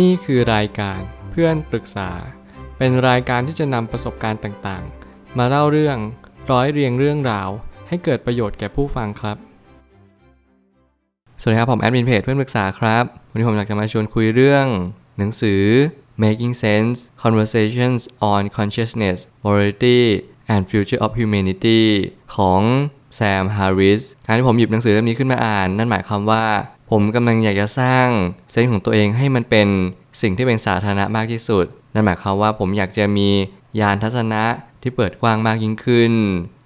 นี่คือรายการเพื่อนปรึกษา เป็นรายการที่จะนำประสบการณ์ต่างๆ มาเล่าเรื่องร้อยเรียงเรื่องราว ให้เกิดประโยชน์แก่ผู้ฟังครับ สวัสดีครับผมแอดมินเพจเพื่อนปรึกษาครับ วันนี้ผมอยากจะมาชวนคุยเรื่อง หนังสือ Making Sense Conversations on Consciousness Morality and Future of Humanity ของแซม ฮาริส การที่ผมหยิบหนังสือเล่มนี้ขึ้นมาอ่าน นั่นหมายความว่าผมกำลังอยากจะสร้างเซนส์ของตัวเองให้มันเป็นสิ่งที่เป็นสาธารณะมากที่สุด นั่นหมายความว่าผมอยากจะมียานทัศนะที่เปิดกว้างมากยิ่งขึ้น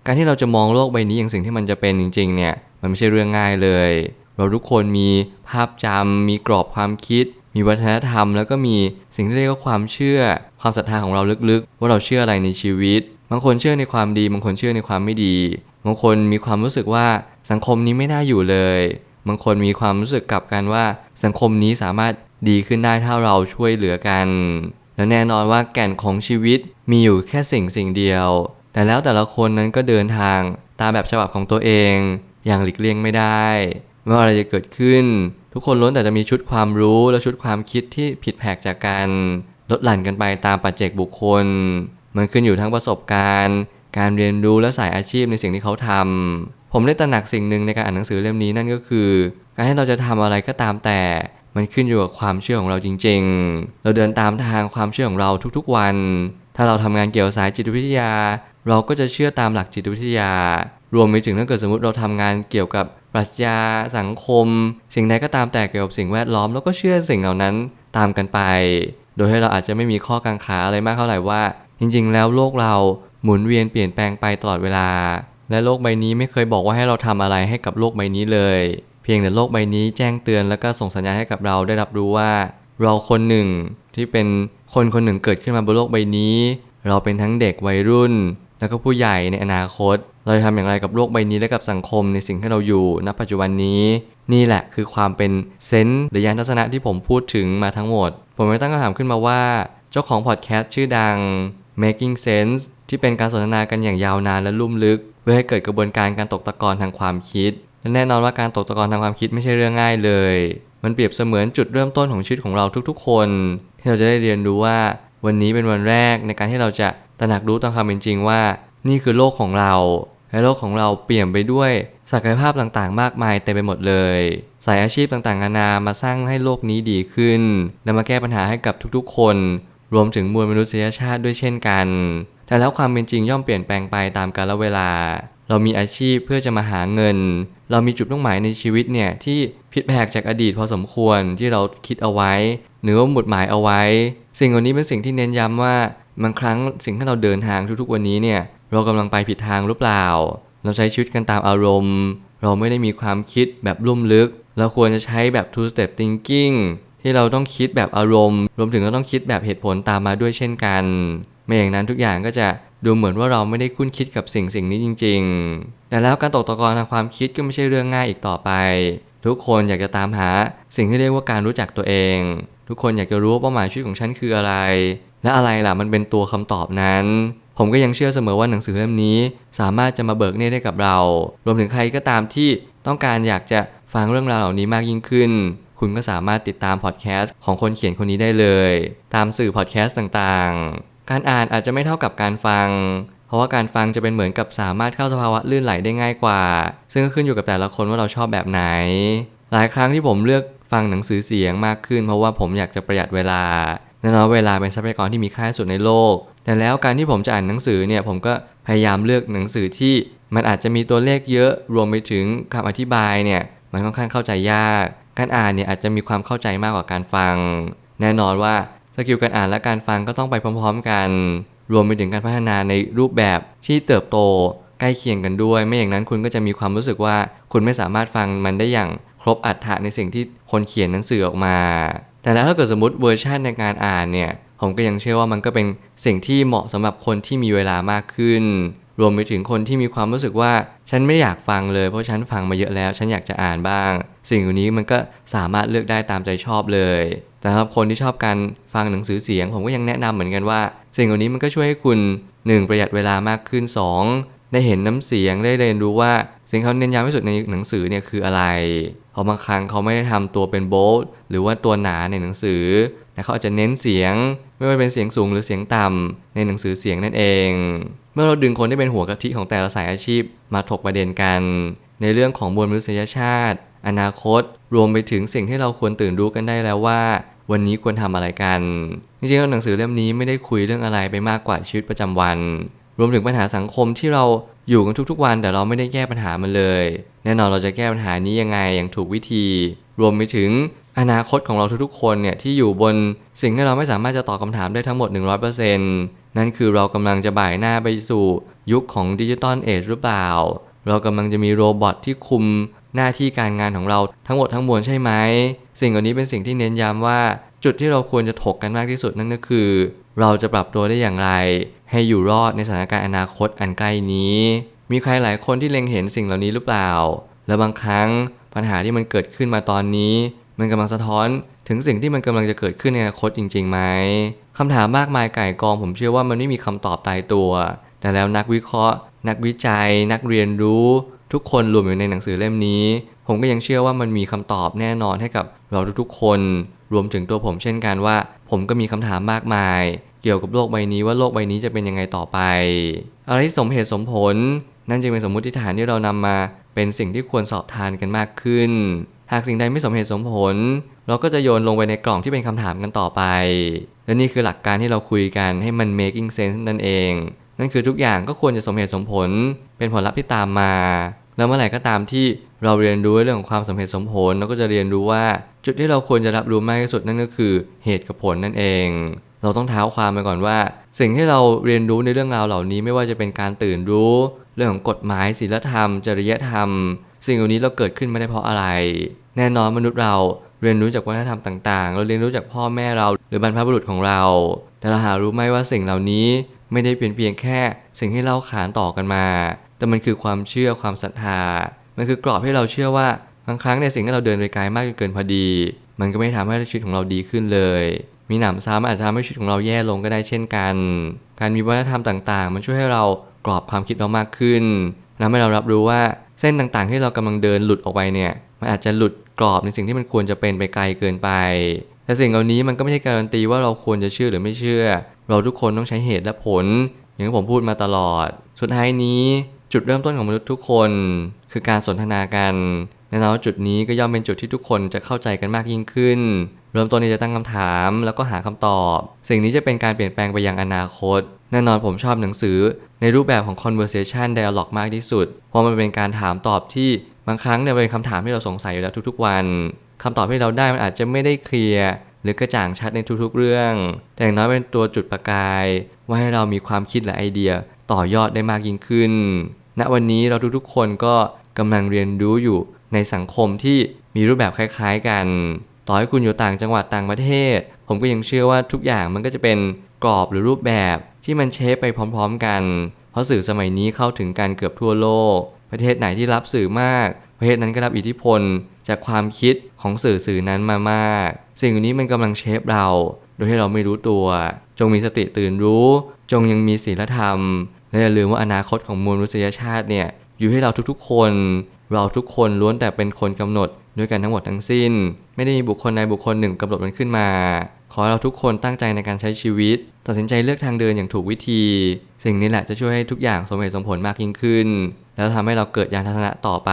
การที่เราจะมองโลกใบนี้อย่างสิ่งที่มันจะเป็นจริง ๆ เนี่ย มันไม่ใช่เรื่องง่ายเลย เราทุกคนมีภาพจำมีกรอบความคิด มีวัฒนธรรม แล้วก็มีสิ่งที่เรียกว่าความเชื่อ ความศรัทธาของเราลึกๆ ว่าเราเชื่ออะไรในชีวิต บางคนเชื่อในความดี บางคนเชื่อในความไม่ดี บางคนมีความรู้สึกว่าสังคมนี้ไม่น่าอยู่เลย บางคนมีความรู้สึกกลับกันว่า สังคมนี้สามารถดีขึ้นได้ถ้าเราช่วยเหลือกัน และแน่นอนว่าแก่นของชีวิตมีอยู่แค่สิ่งสิ่งเดียว แต่แล้วแต่ละคนนั้นก็เดินทางตามแบบฉบับของตัวเอง อย่างหลีกเลี่ยงไม่ได้ไม่ว่าอะไรจะเกิดขึ้น ทุกคนล้วนแต่จะมีชุดความรู้และชุดความคิดที่ผิดแผกจากกันลดหลั่นกันไปตามปัจเจกบุคคล มันขึ้นอยู่ทั้งประสบการณ์ การเรียนรู้และสายอาชีพในสิ่งที่เขาทำ ผมได้ตระหนักสิ่งหนึ่งในการอ่านหนังสือเล่มนี้นั่นก็คือ การให้เราจะทำอะไรก็ตามแต่ มันขึ้นอยู่กับความเชื่อของเราจริง ๆ เราเดินตามทางความเชื่อของเราทุกๆวัน ถ้าเราทำงานเกี่ยวสายจิตวิทยา เราก็จะเชื่อตามหลักจิตวิทยา รวมไปถึงถ้าเกิดสมมติเราทำงานเกี่ยวกับปรัชญาสังคม สิ่งใดก็ตามแต่เกี่ยวกับสิ่งแวดล้อมแล้วก็เชื่อสิ่งเหล่านั้นตามกันไป โดยให้เราอาจจะไม่มีข้อกังขาอะไรมากเท่าไหร่ว่า จริง ๆ แล้วโลกเราหมุนเวียนเปลี่ยนแปลงไปตลอดเวลา และโลกใบนี้ไม่เคยบอกว่าให้เราทำอะไรให้กับโลกใบนี้เลย เพียงแต่โลกใบนี้แจ้งเตือนแล้วก็ส่งสัญญาณให้กับเราได้รับรู้ว่า เราคนหนึ่งที่เป็นคนคนหนึ่งเกิดขึ้นมาบนโลกใบนี้ เราเป็นทั้งเด็กวัยรุ่น แล้วก็ผู้ใหญ่ในอนาคต เราจะทำอย่างไรกับโลกใบนี้และกับสังคมในสิ่งที่เราอยู่ณปัจจุบันนี้ นี่แหละคือความเป็นเซนส์หรือยานทัศนะที่ผมพูดถึงมาทั้งหมด ผมเลยตั้งคำถามขึ้นมาว่า เจ้าของพอดแคสต์ชื่อดัง Making Sense ที่เป็นการสนทนากันอย่างยาวนานและลุ่มลึก พื่อให้เกิดกระบวนการการตกตะกอนทางความคิดและแน่นอนว่าการตกตะกอนทางความคิดไม่ใช่เรื่องง่ายเลย มันเปรียบเสมือนจุดเริ่มต้นของชีวิตของเราทุกๆ คน ที่เราจะได้เรียนรู้ว่าวันนี้เป็นวันแรกในการที่เราจะตระหนักรู้ตามความเป็นจริงว่า นี่คือโลกของเรา และโลกของเราเปลี่ยนไปด้วยศักยภาพต่างๆ มากมายเต็มไปหมดเลย สายอาชีพต่างๆนานามาสร้างให้โลกนี้ดีขึ้น และมาแก้ปัญหาให้กับทุกๆ คน รวมถึงมวลมนุษยชาติด้วยเช่นกัน แต่แล้วความเป็นจริงย่อมเปลี่ยนแปลงไปตามกาลเวลา เรามีอาชีพเพื่อจะมาหาเงิน เรามีจุดมุ่งหมายในชีวิตเนี่ยที่ผิดแผกจากอดีตพอสมควรที่เราคิดเอาไว้ หรือว่าหมุดหมายเอาไว้ สิ่งเหล่านี้เป็นสิ่งที่เน้นย้ำว่าบางครั้งสิ่งที่เราเดินทางทุกๆวันนี้เนี่ยเรากำลังไปผิดทางหรือเปล่า เราใช้ชีวิตกันตามอารมณ์ เราไม่ได้มีความคิดแบบลุ่มลึก เราควรจะใช้แบบ two step thinking ที่เราต้องคิดแบบอารมณ์ รวมถึงเราต้องคิดแบบเหตุผลตามมาด้วยเช่นกัน ไม่อย่างนั้นทุกอย่างก็จะดูเหมือนว่าเราไม่ได้คุ้นคิดกับสิ่งสิ่งนี้จริง ๆ แต่แล้วการตกตะกอนทางความคิดก็ไม่ใช่เรื่องง่ายอีกต่อไป ทุกคนอยากจะตามหาสิ่งที่เรียกว่าการรู้จักตัวเอง ทุกคนอยากจะรู้ว่าเป้าหมายชีวิตของฉันคืออะไร และอะไรล่ะมันเป็นตัวคำตอบนั้น ผมก็ยังเชื่อเสมอว่าหนังสือเล่มนี้ สามารถจะมาเบิกเนตรได้กับเรา รวมถึงใครก็ตามที่ต้องการอยากจะฟังเรื่องราวเหล่านี้มากยิ่งขึ้น คุณก็สามารถติดตามพอดแคสต์ของคนเขียนคนนี้ได้เลย ตามสื่อพอดแคสต์ต่างๆ การอ่านอาจจะไม่เท่ากับการฟัง เพราะว่าการฟังจะเป็นเหมือนกับสามารถเข้าสภาวะลื่นไหลได้ง่ายกว่า ซึ่งก็ขึ้นอยู่กับแต่ละคนว่าเราชอบแบบไหน หลายครั้งที่ผมเลือกฟังหนังสือเสียงมากขึ้น เพราะว่าผมอยากจะประหยัดเวลาแน่นอนเวลาเป็นทรัพยากรที่มีค่าสุดในโลก แต่แล้วการที่ผมจะอ่านหนังสือเนี่ยผมก็พยายามเลือกหนังสือที่มันอาจจะมีตัวเลขเยอะรวมไปถึงคำอธิบายเนี่ยมันค่อนข้างเข้าใจยาก การอ่านเนี่ยอาจจะมีความเข้าใจมากกว่าการฟัง แน่นอนว่า สกิลการอ่านและการฟังก็ต้องไปพร้อมๆกัน รวมไปถึงการพัฒนาในรูปแบบที่เติบโตใกล้เคียงกันด้วย ไม่อย่างนั้นคุณก็จะมีความรู้สึกว่าคุณไม่สามารถฟังมันได้อย่างครบอัตถะในสิ่งที่คนเขียนหนังสือออกมา แต่แล้วถ้าเกิดสมมติเวอร์ชันในการอ่านเนี่ย ผมก็ยังเชื่อว่ามันก็เป็นสิ่งที่เหมาะสำหรับคนที่มีเวลามากขึ้น รวมไปถึงคนที่มีความรู้สึกว่า ฉันไม่อยากฟังเลยเพราะฉันฟังมาเยอะแล้ว ฉันอยากจะอ่านบ้าง สิ่งเหล่านี้มันก็สามารถเลือกได้ตามใจชอบเลย แต่สำหรับคนที่ชอบการฟังหนังสือเสียง ผมก็ยังแนะนำเหมือนกันว่า สิ่งเหล่านี้มันก็ช่วยให้คุณ 1. ประหยัดเวลามากขึ้น 2. ได้เห็นน้ำเสียงได้เรียนรู้ว่าสิ่งเขาเน้นย้ำที่สุดในหนังสือเนี่ยคืออะไรพราะบางครั้งเขาไม่ได้ทำตัวเป็นโบลหรือว่าตัวหนาในหนังสือแต่เขาอาจจะเน้นเสียง ไม่ว่าเป็นเสียงสูงหรือเสียงต่ำในหนังสือเสียงนั่นเอง เมื่อเราดึงคนที่เป็นหัวกะทิของแต่ละสายอาชีพมาถกประเด็นกัน ในเรื่องของมวลมนุษยชาติ อนาคต รวมไปถึงสิ่งที่เราควรตื่นรู้กันได้แล้วว่า วันนี้ควรทำอะไรกัน จริงๆแล้วหนังสือเล่มนี้ไม่ได้คุยเรื่องอะไรไปมากกว่าชีวิตประจำวัน รวมถึงปัญหาสังคมที่เราอยู่กันทุกๆวัน แต่เราไม่ได้แก้ปัญหามันเลย แน่นอนเราจะแก้ปัญหานี้ยังไงอย่างถูกวิธี รวมไปถึงอนาคตของเราทุกๆคนเนี่ยที่อยู่บนสิ่งที่เราไม่สามารถจะตอบคำถามได้ทั้งหมด 100%นั่นคือเรากำลังจะบ่ายหน้าไปสู่ยุคของดิจิตอลเอจหรือเปล่า เรากำลังจะมีโรบอทที่คุม หน้าที่การงานของเราทั้งหมดทั้งมวลใช่ไหม สิ่งเหล่านี้เป็นสิ่งที่เน้นย้ำว่าจุดที่เราควรจะถกกันมากที่สุดนั่นก็คือ เราจะปรับตัวได้อย่างไร ให้อยู่รอดในสถานการณ์อนาคตอันใกล้นี้ มีใครหลายคนที่เล็งเห็นสิ่งเหล่านี้หรือเปล่า และบางครั้งปัญหาที่มันเกิดขึ้นมาตอนนี้ มันกำลังสะท้อนถึงสิ่งที่มันกำลังจะเกิดขึ้นในอนาคตจริงๆไหมคำถามมากมายไก่กอง ผมเชื่อว่ามันไม่มีคำตอบตายตัว แต่แล้วนักวิเคราะห์ นักวิจัย นักเรียนรู้ ทุกคนรวมอยู่ในหนังสือเล่มนี้ ผมก็ยังเชื่อว่ามันมีคำตอบแน่นอนให้กับเราทุกๆคน รวมถึงตัวผมเช่นกันว่า ผมก็มีคำถามมากมาย เกี่ยวกับโลกใบนี้ว่าโลกใบนี้จะเป็นยังไงต่อไป อะไรที่สมเหตุสมผล นั่นจึงเป็นสมมติฐานที่เรานำมาเป็นสิ่งที่ควรสอบทานกันมากขึ้น หากสิ่งใดไม่สมเหตุสมผล เราก็จะโยนลงไปในกล่องที่เป็นคำถามกันต่อไป และนี่คือหลักการที่เราคุยกันให้มัน making sense นั่นเอง นั่นคือทุกอย่างก็ควรจะสมเหตุสมผล เป็นผลลัพธ์ที่ตามมา แล้วเมื่อไหร่ก็ตามที่เราเรียนรู้เรื่องของความสมเหตุสมผลเราก็จะเรียนรู้ว่า จุดที่เราควรจะรับรู้มากที่สุดนั่นก็คือเหตุกับผลนั่นเอง เราต้องเท้าความไปก่อนว่า สิ่งที่เราเรียนรู้ในเรื่องราวเหล่านี้ไม่ว่าจะเป็นการตื่นรู้ เรื่องของกฎหมายศีลธรรม จริยธรรม สิ่งเหล่านี้เราเกิดขึ้นไม่ได้เพราะอะไร แน่นอนมนุษย์เราเรียนรู้จากวัฒนธรรมต่างๆ เราเรียนรู้จากพ่อแม่เราหรือบรรพบุรุษของเรา แต่เราหารู้ไหมว่าสิ่งเหล่านี้ ไม่ได้เป็นเพียงแค่สิ่งที่เล่าขานต่อกันมา แต่มันคือความเชื่อความศรัทธา มันคือกรอบให้เราเชื่อว่าบางครั้งในสิ่งที่เราเดินไปไกลมากจนเกินพอดี มันก็ไม่ทำให้ชีวิตของเราดีขึ้นเลย มีหนำซ้ำอาจจะทำให้ชีวิตของเราแย่ลงก็ได้เช่นกัน การมีวัฒนธรรมต่างๆ มันช่วยให้เรากรอบความคิดเรามากขึ้นทำให้เรารับรู้ว่าเส้นต่างๆ ที่เรากำลังเดินหลุดออกไปเนี่ยมันอาจจะหลุดกรอบในสิ่งที่มันควรจะเป็นไปไกลเกินไป แต่สิ่งเหล่านี้มันก็ไม่ใช่การันตีว่าเราควรจะเชื่อหรือไม่เชื่อ เราทุกคนต้องใช้เหตุและผล อย่างที่ผมพูดมาตลอด สุดท้ายนี้จุดเริ่มต้นของมนุษย์ทุกคน คือการสนทนากันแน่นอนว่าจุดนี้ก็ย่อมเป็นจุดที่ทุกคนจะเข้าใจกันมากยิ่งขึ้น เริ่มต้นที่จะตั้งคำถามแล้วก็หาคำตอบ สิ่งนี้จะเป็นการเปลี่ยนแปลงไปยังอนาคต แน่นอนผมชอบหนังสือ ในรูปแบบของ conversation dialogue มากที่สุด เพราะมันเป็นการถามตอบที่บางครั้งเนี่ยเป็นคำถามที่เราสงสัยอยู่แล้วทุกๆวันคำตอบที่เราได้มันอาจจะไม่ได้เคลียร์ หรือกระจ่างชัดในทุกๆเรื่อง แต่อย่างน้อยเป็นตัวจุดประกาย ว่าให้เรามีความคิดและไอเดียต่อยอดได้มากยิ่งขึ้น ณ วันนี้เราทุกๆคนก็กำลังเรียนรู้อยู่ในสังคมที่มีรูปแบบคล้ายๆกัน ต่อให้คุณอยู่ต่างจังหวัดต่างประเทศ ผมก็ยังเชื่อว่าทุกอย่างมันก็จะเป็นกรอบหรือรูปแบบที่มันเชฟไปพร้อมๆกัน เพราะสื่อสมัยนี้เข้าถึงกันเกือบทั่วโลก ประเทศไหนที่รับสื่อมาก ประเทศนั้นก็รับอิทธิพล จากความคิดของสื่อสื่อนั้นมามาก สิ่งนี้มันกำลังเชฟเรา โดยให้เราไม่รู้ตัว จงมีสติตื่นรู้ จงยังมีศีลธรรม และอย่าลืมว่าอนาคตของมวลมนุษยชาติเนี่ยอยู่ให้เราทุกๆคน เราทุกคนล้วนแต่เป็นคนกำหนดด้วยกันทั้งหมดทั้งสิ้น ไม่ได้มีบุคคลใดบุคคลหนึ่งกำหนดมันขึ้นมา ขอให้เราทุกคนตั้งใจในการใช้ชีวิต ตัดสินใจเลือกทางเดินอย่างถูกวิธี สิ่งนี้แหละจะช่วยให้ทุกอย่างสมเหตุสมผลมากยิ่งขึ้น แล้วทำให้เราเกิดยานทัศนะต่อไป